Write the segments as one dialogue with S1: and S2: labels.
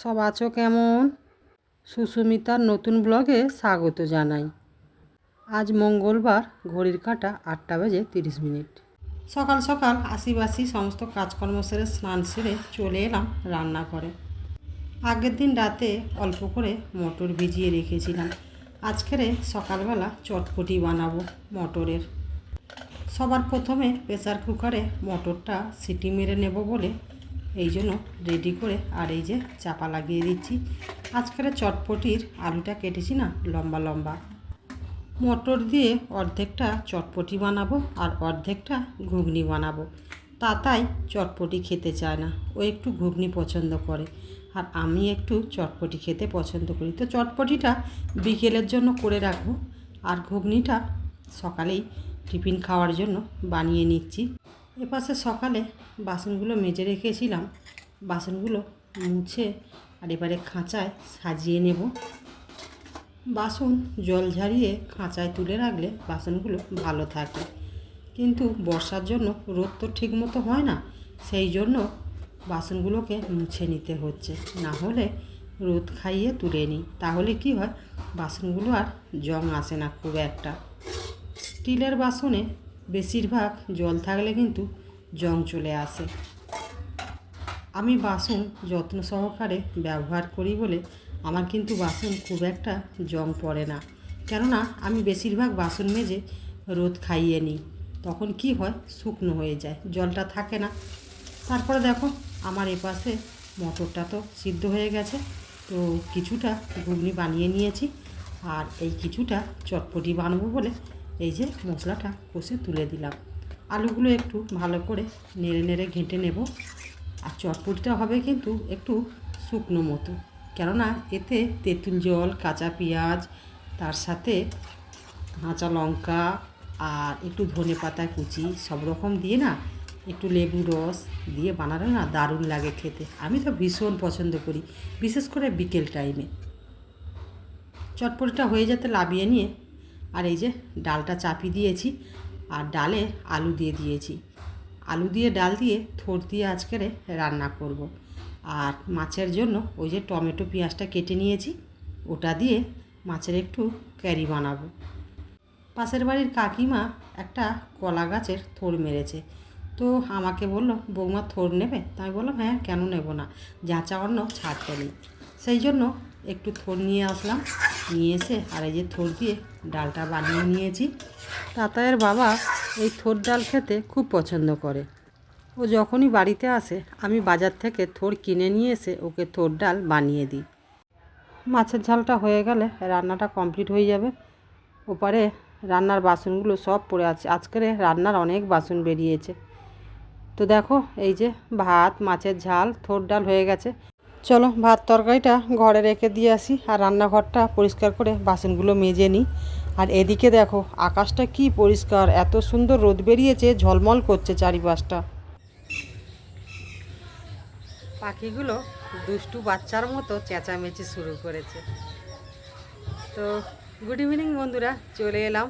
S1: সব আছো কেমন? সুস্মিতার নতুন ব্লগে স্বাগত জানাই। আজ মঙ্গলবার, ঘড়ির কাঁটা আটটা বেজে তিরিশ মিনিট। সকাল সকাল আশিবাসি সমস্ত কাজকর্ম সেরে স্নান সেরে চলে এলাম রান্না করে আগের দিন রাতে অল্প করে মটর ভিজিয়ে রেখেছিলাম। আজকেরে সকালবেলা চটপটি বানাবো মটরের। সবার প্রথমে প্রেসার কুকারে মটরটা সিটি মেরে নেব বলে এই জন্য রেডি করে আর এই যে চাপা লাগিয়ে দিচ্ছি। আজকের চটপটির আলুটা কেটেছি না, লম্বা লম্বা। মটর দিয়ে অর্ধেকটা চটপটি বানাবো আর অর্ধেকটা ঘুগনি বানাবো। তা তাই চটপটি খেতে চায় না, ও একটু ঘুগনি পছন্দ করে আর আমি একটু চটপটি খেতে পছন্দ করি। তো চটপটিটা বিকেলের জন্য করে রাখব আর ঘুগনিটা সকালেই টিফিন খাওয়ার জন্য বানিয়ে নিচ্ছি। এপাশে সকালে বাসনগুলো মেজে রেখেছিলাম। বাসনগুলো মুছে আর এবারে খাঁচায় সাজিয়ে নেব। বাসন জল ঝারিয়ে খাঁচায় তুলে রাখলে বাসনগুলো ভালো থাকে। কিন্তু বর্ষার জন্য রোদ তো ঠিক মতো হয় না, সেই জন্য বাসনগুলোকে মুছে নিতে হচ্ছে। না হলে রোদ খাইয়ে তুলে নিই। তাহলে কি হয়? বাসনগুলো আর জং আসে না খুব একটা। স্টিলের বাসনে বেশিরভাগ জল থাকলে কিন্তু জং চলে আসে। আমি বাসন যত্ন সহকারে ব্যবহার করি বলে আমার কিন্তু বাসন খুব একটা জং পড়ে না। কেননা আমি বেশিরভাগ বাসন মেজে রোদ খাইয়ে নিই। তখন কি হয়? শুকনো হয়ে যায়, জলটা থাকে না। তারপরে দেখো, আমার এপাশে মটরটা তো সিদ্ধ হয়ে গেছে। তো কিছুটা ঘুগনি বানিয়ে নিয়েছি। আর এই কিছুটা চটপটি বানাবো বলে এই যে মশলাটা কষে তুলে দিলাম। আলুগুলো একটু ভালো করে নেড়ে নেড়ে ঘেঁটে নেব। আর চটপটিটা হবে কিন্তু একটু শুকনো মতো। কেননা এতে তেঁতুল জল, কাঁচা পেঁয়াজ, তার সাথে কাঁচা লঙ্কা আর একটু ধনে পাতা কুচি সব রকম দিয়ে না একটু লেবু রস দিয়ে বানালে না দারুণ লাগে খেতে। আমি তো ভীষণ পছন্দ করি, বিশেষ করে বিকেল টাইমে। চটপটিটা হয়ে যেতে লাবিয়ে নিয়ে আর এই যে ডালটা চাপি দিয়েছি আর ডালে আলু দিয়ে দিয়েছি। আলু দিয়ে ডাল দিয়ে থোড় দিয়ে আজকের রান্না করব। আর মাছের জন্য ওই যে টমেটো পেঁয়াজটা কেটে নিয়েছি, ওটা দিয়ে মাছের একটু ক্যারি বানাবো। পাশের বাড়ির কাকিমা একটা কলা গাছের থোড় মেরেছে। তো আমাকে বলল, বৌমা থোড় নেবে? তা আমি বললাম হ্যাঁ কেন নেব না? যাচা অন্য ছাড়তে নেই সেই জন্য একটু থোড় নিয়ে আসলাম। নিয়ে এসে আর এই যে থোড় দিয়ে ডালটা বানিয়ে নিয়েছি। তাতায়ের বাবা এই থোড় ডাল খেতে খুব পছন্দ করে। ও যখনই বাড়িতে আসে, আমি বাজার থেকে থোড় কিনে নিয়ে এসে ওকে থোড় ডাল বানিয়ে দিই। মাছের ঝালটা হয়ে গেলে রান্নাটা কমপ্লিট হয়ে যাবে। ওপারে রান্নার বাসনগুলো সব পড়ে আছে। আজকের রান্নার অনেক বাসন বেরিয়েছে। তো দেখো, এই যে ভাত, মাছের ঝাল, থোড় ডাল হয়ে গেছে। চলো, ভাত তরকারিটা ঘরে রেখে দিয়ে আসি আর রান্নাঘরটা পরিষ্কার করে বাসনগুলো মেজে নিই। আর এদিকে দেখো, আকাশটা কি পরিষ্কার, এত সুন্দর রোদ বেরিয়েছে, ঝলমল করছে চারিপাশটা। পাখিগুলো দুষ্টু বাচ্চার মতো চেঁচামেচি শুরু করেছে। তো গুড ইভিনিং বন্ধুরা, চলে এলাম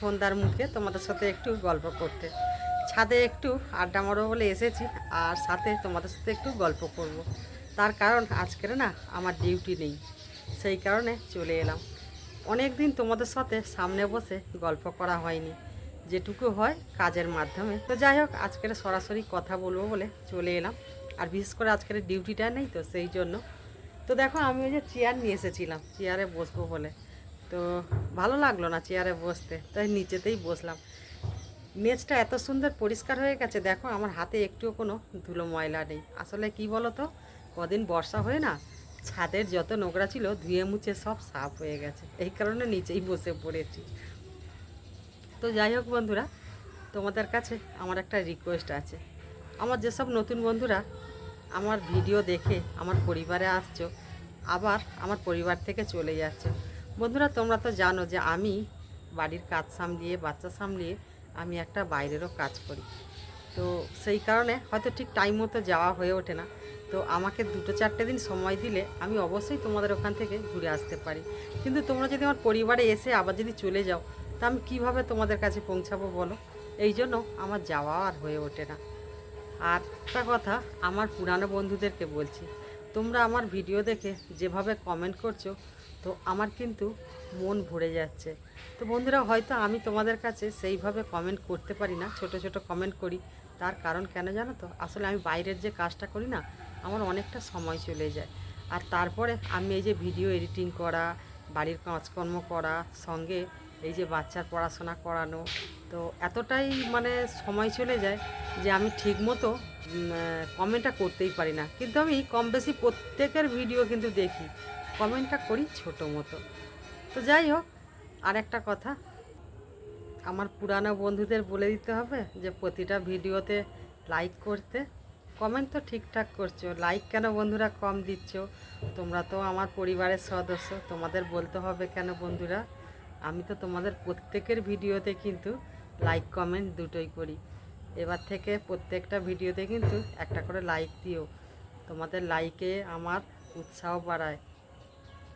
S1: সন্ধ্যার মুখে তোমাদের সাথে একটু গল্প করতে। ছাদে একটু আড্ডা মারবো বলে এসেছি, আর সাথে তোমাদের সাথে একটু গল্প করব। তার কারণ আজকের না আমার ডিউটি নেই। সেই কারণে চলে এলাম। অনেক দিন তোমাদের সাথে সামনে বসে গল্প করা হয়নি। যেটুকু হয় কাজের মাধ্যমে। তো যাই হোক, আজকের সরাসরি কথা বলব বলে চলে এলাম। আর বিশেষ করে আজকের ডিউটিটা নেই তো, সেই জন্য। তো দেখো, আমি ওই যে চেয়ার নিয়ে এসেছিলাম, চেয়ারে বসবো বলে। তো ভালো লাগল না চেয়ারে বসতে, তাই নিচেতেই বসলাম। মেজটা এত সুন্দর পরিষ্কার হয়ে গেছে, দেখো আমার হাতে একটুও কোনো ধুলো ময়লা নেই। আসলে কি বলো তো কদিন বর্ষা হয়ে না, ছাদের যত নোংরা ছিল ধুয়ে মুছে সব সাফ হয়ে গেছে। এই কারণে নিচেই বসে পড়েছি। তো যাই হোক বন্ধুরা, তোমাদের কাছে আমার একটা রিকোয়েস্ট আছে। আমার যেসব নতুন বন্ধুরা আমার ভিডিও দেখে আমার পরিবারে আসছো, আবার আমার পরিবার থেকে চলে যাচ্ছে, বন্ধুরা তোমরা তো জানো যে আমি বাড়ির কাজ সামলিয়ে, বাচ্চা সামলিয়ে আমি একটা বাইরেরও কাজ করি। তো সেই কারণে হয়তো ঠিক টাইম মতো যাওয়া হয়ে ওঠে না। তো আমাকে দুটো চারটে দিন সময় দিলে আমি অবশ্যই তোমাদের ওখান থেকে ঘুরে আসতে পারি। কিন্তু তোমরা যদি আমার পরিবারে এসে আবার যদি চলে যাও, তা আমি কীভাবে তোমাদের কাছে পৌঁছাবো বলো? এই জন্য আমার যাওয়া আর হয়ে ওঠে না। আর একটা কথা, আমার পুরানো বন্ধুদেরকে বলছি, তোমরা আমার ভিডিও দেখে যেভাবে কমেন্ট করছ, তো আমার কিন্তু মন ভরে যাচ্ছে। তো বন্ধুরা, হয়তো আমি তোমাদের কাছে সেইভাবে কমেন্ট করতে পারি না, ছোট ছোট কমেন্ট করি। তার কারণ কেন জানো তো? আসলে আমি বাইরের যে কাজটা করি না আমার অনেকটা সময় চলে যায়। আর তারপরে আমি এই যে ভিডিও এডিটিং করা, বাড়ির কাজকর্ম করা, সঙ্গে এই যে বাচ্চার পড়াশোনা করানো, তো এতটাই মানে সময় চলে যায় যে আমি ঠিক মতো কমেন্টটা করতেই পারি না। কিন্তু আমি কম বেশি প্রত্যেকের ভিডিও কিন্তু দেখি কমেন্টটা করি ছোটো মতো। তো যাই হোক আর একটা কথা, আমার পুরানো বন্ধুদের বলে দিতে হবে যে প্রতিটা ভিডিওতে লাইক করতে কমেন্ট তো ঠিকঠাক করছ লাইক কেন বন্ধুরা কম দিচ্ছ? তোমরা তো আমার পরিবারের সদস্য, তোমাদের বলতে হবে কেন বন্ধুরা? আমি তো তোমাদের প্রত্যেকের ভিডিওতে কিন্তু লাইক কমেন্ট দুটোই করি। এবার থেকে প্রত্যেকটা ভিডিওতে কিন্তু একটা করে লাইক দিও। তোমাদের লাইকে আমার উৎসাহ বাড়ায়।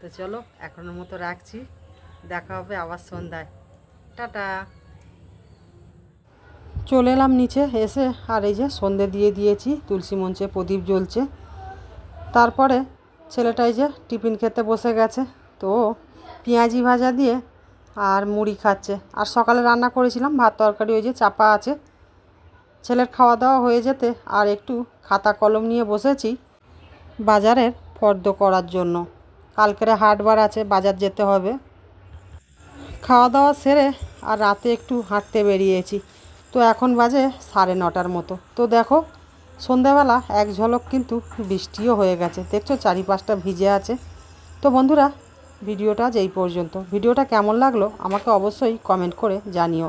S1: তো চলো, এখনের মতো রাখছি। দেখা হবে আবার সন্ধ্যায়। টাটা! চলে এলাম নিচে এসে আর এই যে সন্ধে দিয়ে দিয়েছি, তুলসী মঞ্চে প্রদীপ জ্বলছে। তারপরে ছেলেটা এই যে টিফিন খেতে বসে গেছে, তো পেঁয়াজি ভাজা দিয়ে আর মুড়ি খাচ্ছে। আর সকালে রান্না করেছিলাম, ভাত তরকারি, ওই যে চাপা আছে। ছেলের খাওয়া দাওয়া হয়ে যেতে আর একটু খাতা কলম নিয়ে বসেছি বাজারের ফর্দ করার জন্য। কালকের হাটবার আছে, বাজার যেতে হবে। খাওয়া দাওয়া সেরে আর রাতে একটু হাঁটতে বেরিয়েছি। তো এখন বাজে সাড়ে নটার মতো। তো দেখো, সন্ধ্যাবেলা এক ঝলক কিন্তু বৃষ্টিও হয়ে গেছে। দেখছ, চারিপাশটা ভিজে আছে। তো বন্ধুরা, ভিডিওটা এই পর্যন্ত। ভিডিওটা কেমন লাগল আমাকে অবশ্যই কমেন্ট করে জানিও।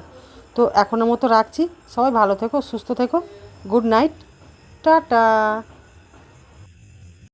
S1: তো এখনের মতো রাখছি। সবাই ভালো থেকো, সুস্থ থেকো। Good night. Ta ta.